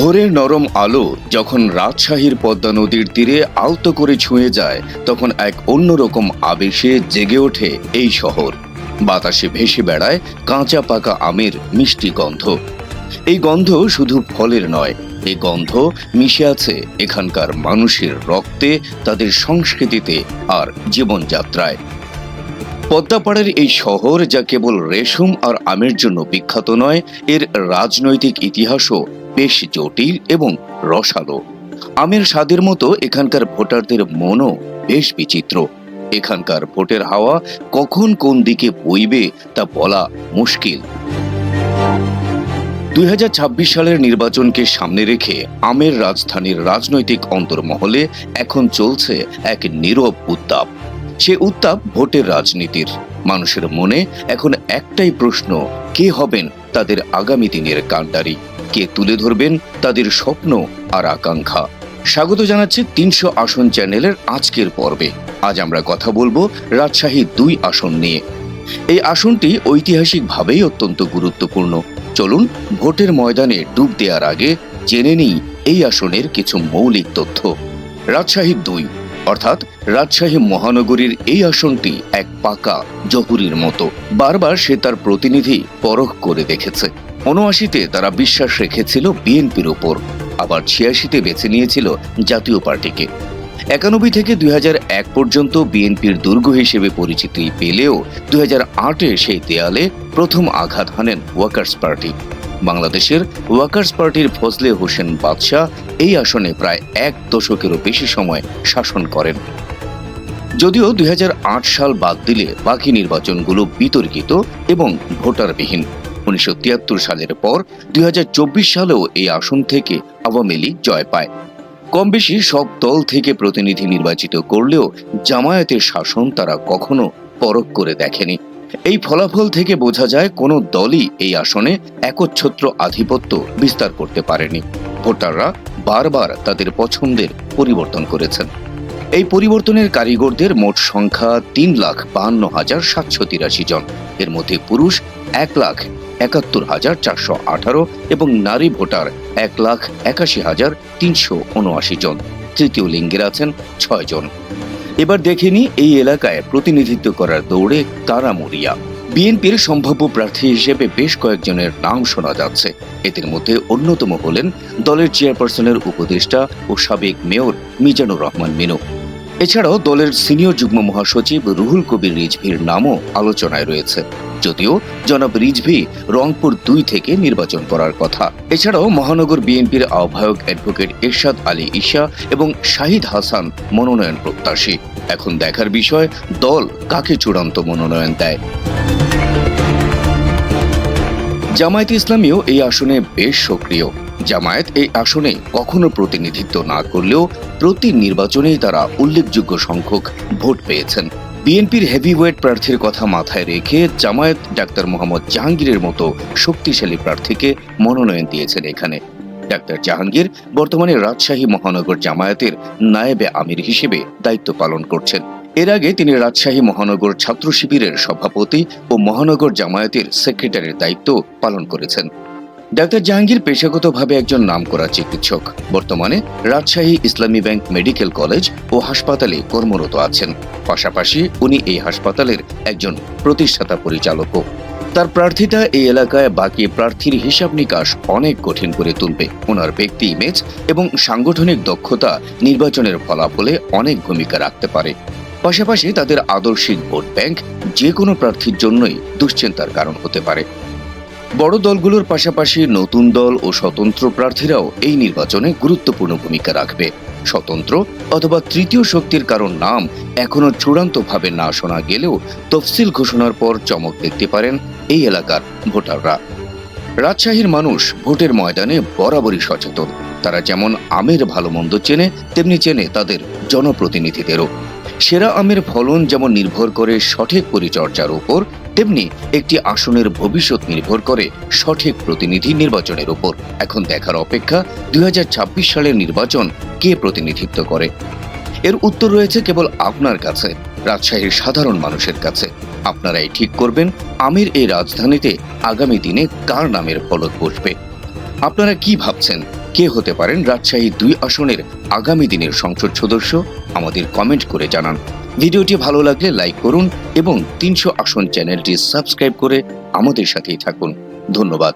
ভোরের নরম আলো যখন রাজশাহীর পদ্মা নদীর তীরে আলতো করে ছুঁয়ে যায়, তখন এক অন্যরকম আবেশে জেগে ওঠে এই শহর। বাতাসে ভেসে বেড়ায় কাঁচা পাকা আমের মিষ্টি গন্ধ। এই গন্ধ শুধু ফলের নয়, এই গন্ধ মিশে আছে এখানকার মানুষের রক্তে, তাদের সংস্কৃতিতে আর জীবনযাত্রায়। পদ্মাপাড়ের এই শহর যা কেবল রেশম আর আমের জন্য বিখ্যাত নয়, এর রাজনৈতিক ইতিহাসও বেশ জটিল এবং রসালো। আমের স্বাদের মতো এখানকার ভোটারদের মনও বেশ বিচিত্র। এখানকার ভোটের হাওয়া কখন কোন দিকে বইবে তা বলা মুশকিল। দুই হাজার ছাব্বিশ সালের নির্বাচনকে সামনে রেখে আমের রাজধানীর রাজনৈতিক অন্তর্মহলে এখন চলছে এক নীরব উত্তাপ। সে উত্তাপ ভোটের রাজনীতির। মানুষের মনে এখন একটাই প্রশ্ন, কে হবেন তাদের আগামী দিনের কাণ্ডারি? কে তুলে ধরবেন তাদের স্বপ্ন আর আকাঙ্ক্ষা। স্বাগত জানাচ্ছি তিনশো আসন চ্যানেলের আজকের পর্বে। আজ আমরা কথা বলব রাজশাহী দুই আসন নিয়ে। এই আসনটি ঐতিহাসিকভাবেই অত্যন্ত গুরুত্বপূর্ণ। চলুন ভোটের ময়দানে ডুব দেওয়ার আগে জেনে নিই এই আসনের কিছু মৌলিক তথ্য। রাজশাহী দুই, অর্থাৎ রাজশাহী মহানগরীর এই আসনটি এক পাকা জহুরির মতো। বারবার সে তার প্রতিনিধি পরখ করে দেখেছে। উনআশিতে তারা বিশ্বাস রেখেছিল বিএনপির ওপর আবার ছিয়াশিতে বেছে নিয়েছিল জাতীয় পার্টিকে। একানব্বই থেকে দুই এক পর্যন্ত বিএনপির দুর্গ হিসেবে পরিচিতি পেলেও দুই হাজার আটে সেই দেয়ালে প্রথম আঘাত হানেন ওয়ার্কার্স পার্টি। বাংলাদেশের ওয়ার্কার্স পার্টির ফজলে হোসেন বাদশাহ এই আসনে প্রায় এক দশকেরও বেশি সময় শাসন করেন। যদিও দুই হাজার আট সাল বাদ দিলে বাকি নির্বাচনগুলো বিতর্কিত এবং ভোটারবিহীন। উনিশশো তিয়াত্তর সালের পর দু হাজার চব্বিশ সালেও এই আসন থেকে আওয়ামী লীগ জয় পায়। কম বেশি সব দল থেকে প্রতিনিধি নির্বাচিত করলেও জামায়াতের শাসন তারা কখনো পরখ করে দেখেনি। এই ফলাফল থেকে বোঝা যায় কোনো দলই এই আসনে একচ্ছত্র আধিপত্য বিস্তার করতে পারেনি। ভোটাররা বারবার তাদের পছন্দের পরিবর্তন করেছেন। এই পরিবর্তনের কারিগরদের মোট সংখ্যা তিন লাখ বাহান্ন হাজার সাতশো তিরাশি জন। এর মধ্যে পুরুষ এক লাখ একাত্তর হাজার চারশো আঠারো এবং নারী ভোটার এক লাখ একাশি হাজার তিনশো উনআশি জন। তৃতীয় লিঙ্গের আছেন ছয় জন। এবার দেখেনি এই এলাকায় প্রতিনিধিত্ব করার দৌড়ে কারা মরিয়া। বিএনপির সম্ভাব্য প্রার্থী হিসেবে বেশ কয়েকজনের নাম শোনা যাচ্ছে। এদের মধ্যে অন্যতম হলেন দলের চেয়ারপারসনের উপদেষ্টা ও সাবেক মেয়র মিজানুর রহমান মিনু। এছাড়াও দলের সিনিয়র যুগ্ম মহাসচিব রুহুল কবির রিজভির নামও আলোচনায় রয়েছে। যদিও জনাব রিজভি রংপুর দুই থেকে নির্বাচন করার কথা। এছাড়াও মহানগর বিএনপির আহ্বায়ক অ্যাডভোকেট এরশাদ আলী ঈশা এবং শাহিদ হাসান মনোনয়ন প্রত্যাশী। এখন দেখার বিষয়, দল কাকে চূড়ান্ত মনোনয়ন দেয়? জামায়াত ইসলামীও এই আসনে বেশ সক্রিয়। জামায়াত এই আসনে কখনো প্রতিনিধিত্ব না করলেও প্রতি নির্বাচনেই তারা উল্লেখযোগ্য সংখ্যক ভোট পেয়েছেন। বিএনপির হেভিওয়েট প্রার্থীর কথা মাথায় রেখে জামায়াত ডাক্তার মোহাম্মদ জাহাঙ্গীরের মতো শক্তিশালী প্রার্থীকে মনোনয়ন দিয়েছেন এখানে। ডাক্তার জাহাঙ্গীর বর্তমানে রাজশাহী মহানগর জামায়াতের নায়েবে আমির হিসেবে দায়িত্ব পালন করছেন। এর আগে তিনি রাজশাহী মহানগর ছাত্র শিবিরের সভাপতি ও মহানগর জামায়াতের সেক্রেটারির দায়িত্ব পালন করেছেন। ডাক্তার জাহাঙ্গীর পেশাগতভাবে একজন নামকরা চিকিৎসক। বর্তমানে রাজশাহী ইসলামী ব্যাংক মেডিকেল কলেজ ও হাসপাতালে কর্মরত আছেন। পাশাপাশি উনি এই হাসপাতালের একজন প্রতিষ্ঠাতা পরিচালকও। তার প্রার্থিতা এই এলাকায় বাকি প্রার্থীর হিসাব নিকাশ অনেক কঠিন করে তুলবে। ওনার ব্যক্তি ইমেজ এবং সাংগঠনিক দক্ষতা নির্বাচনের ফলাফলে অনেক ভূমিকা রাখতে পারে। পাশাপাশি তাদের আদর্শিক ভোট ব্যাংক যে কোনো প্রার্থীর জন্যই দুশ্চিন্তার কারণ হতে পারে। বড় দলগুলোর পাশাপাশি নতুন দল ও স্বতন্ত্র প্রার্থীরাও এই নির্বাচনে গুরুত্বপূর্ণ ভূমিকা রাখবে। স্বতন্ত্র অথবা তৃতীয় শক্তির কারণ নাম এখনও চূড়ান্তভাবে না শোনা গেলেও তফসিল ঘোষণার পর চমক দেখতে পারেন এই এলাকার ভোটাররা। রাজশাহীর মানুষ ভোটের ময়দানে বরাবরই সচেতন। তারা যেমন আমের ভালো মন্দ চেনে, তেমনি চেনে তাদের জনপ্রতিনিধিদেরও। সেরা আমের ফলন যেমন নির্ভর করে সঠিক পরিচর্যার উপর তেমনি একটি আসনের ভবিষ্যৎ নির্ভর করে সঠিক প্রতিনিধি নির্বাচনের উপর এখন দেখার অপেক্ষা দুই হাজার ছাব্বিশ সালের নির্বাচন কে প্রতিনিধিত্ব করে? এর উত্তর রয়েছে কেবল আপনার কাছে, রাজশাহীর সাধারণ মানুষের কাছে। আপনারাই ঠিক করবেন, আমির এই রাজধানীতে আগামী দিনে কার নামের ফলক বসবে? আপনারা কি ভাবছেন? কে হতে পারেন রাজশাহী দুই আসনের আগামী দিনের সংসদ সদস্য? আমাদের কমেন্ট করে জানান। ভিডিওটি ভালো লাগলে লাইক করুন এবং তিনশো আসন চ্যানেলটি সাবস্ক্রাইব করে আমাদের সাথেই থাকুন। ধন্যবাদ।